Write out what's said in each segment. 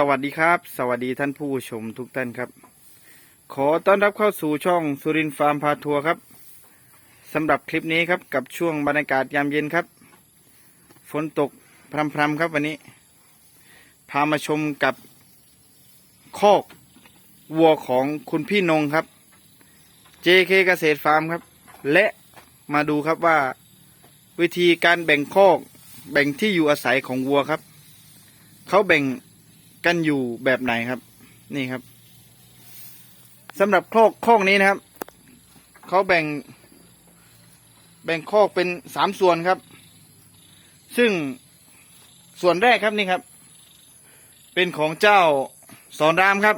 สวัสดีครับ สวัสดีท่านผู้ชมทุกท่านครับ ขอต้อนรับเข้าสู่ช่องสุรินทร์ฟาร์มพาทัวร์ครับสำหรับคลิปนี้ครับกับช่วงบรรยากาศยามเย็นครับ ฝนตกพรำๆครับวันนี้ พามาชมกับคอกวัวของคุณพี่นงครับ JK เกษตรฟาร์มครับ และมาดูครับว่า วิธีการแบ่งคอกแบ่งที่อยู่อาศัยของวัวครับเขาแบ่ง กันอยู่แบบไหนครับ นี่ครับสำหรับคอกคอกนี้นะครับเขาแบ่ง แบ่งคอกเป็นสามส่วนครับ ซึ่งส่วนแรกครับนี่ครับ เป็นของเจ้าสอนรามครับ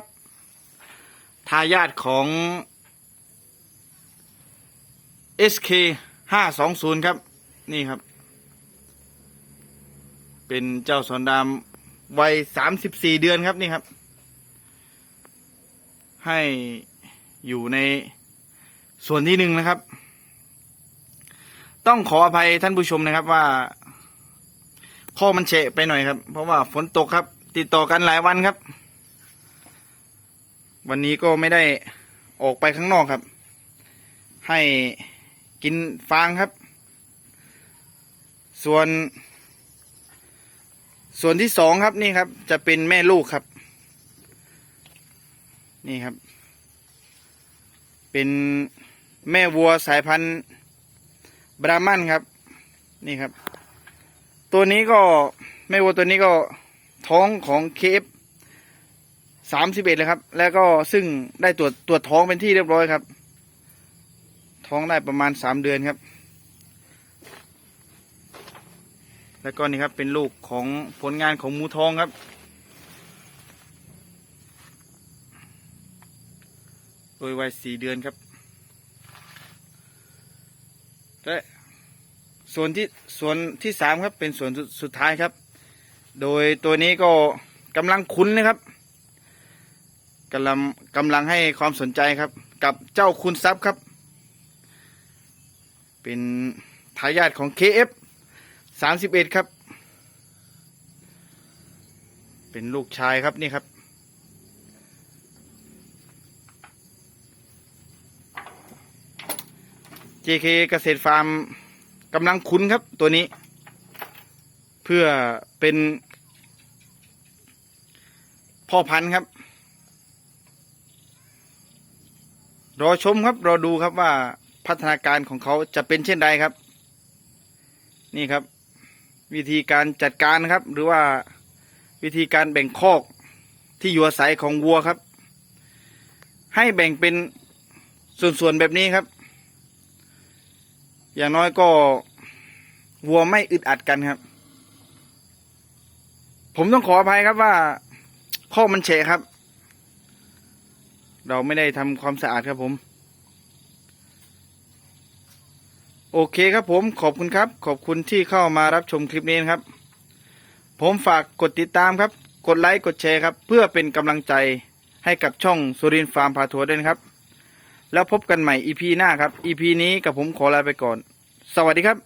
ทายาทของ SK ห้าสองศูนย์ครับ นี่ครับ เป็นเจ้าสอนราม วัยสามสิบสี่เดือนครับนี่ครับ ให้อยู่ในส่วนที่หนึ่งนะครับ ต้องขออภัยท่านผู้ชมนะครับว่าข้อมันเฉะไปหน่อยครับ เพราะว่าฝนตกครับ ติดต่อกันหลายวันครับ วันนี้ก็ไม่ได้ออกไปข้างนอกครับ ให้กินฟางครับ ส่วน ส่วนที่สองครับนี่ครับ จะเป็นแม่ลูกครับ นี่ครับ เป็นแม่วัวสายพันธุ์บรามันครับ นี่ครับ ตัวนี้ก็แม่วัวตัวนี้ก็ท้องของเคฟสามสิบเอ็ดเลยครับ แล้วก็ซึ่งได้ตรวจตรวจท้องเป็นที่เรียบร้อยครับ ท้องได้ประมาณสามเดือนครับ แล้วก็นี่ครับเป็นลูกของผลงานของหมูทองครับ โดยวัยสี่เดือนครับและส่วนที่ส่วนที่สามครับเป็นส่วนสุดสุดท้ายครับ โดยตัวนี้ก็กำลังคุ้นนะครับกำลังกำลังให้ความสนใจครับ กับเจ้าคุณทรัพย์ครับ เป็นทายาทของ KF สามสิบเอ็ดครับ เป็นลูกชายครับนี่ครับ JK เกษตรฟาร์มกำลังคุ้นครับตัวนี้ เพื่อเป็น พ่อพันธุ์ครับ รอชมครับ รอดูครับว่าพัฒนาการของเขาจะเป็นเช่นใดครับ นี่ครับ วิธีการจัดการนะครับ หรือว่าวิธีการแบ่งคอกที่อยู่อาศัยของวัวครับ ให้แบ่งเป็นส่วนๆแบบนี้ครับ อย่างน้อยก็วัวไม่อึดอัดกันครับ ผมต้องขออภัยครับว่าข้อกมันเฉะครับ เราไม่ได้ทำความสะอาดครับผม โอเคครับผมขอบคุณครับ ขอบคุณที่เข้ามารับชมคลิปนี้นครับ ผมฝากกดติดตามครับ กดไลค์กดแชร์ครับ เพื่อเป็นกำลังใจให้กับช่องสุรินทร์ฟาร์มพาทัวร์ด้วยนะครับ แล้วพบกันใหม่ EP หน้าครับ EP นี้กับผมขอลาไปก่อน สวัสดีครับ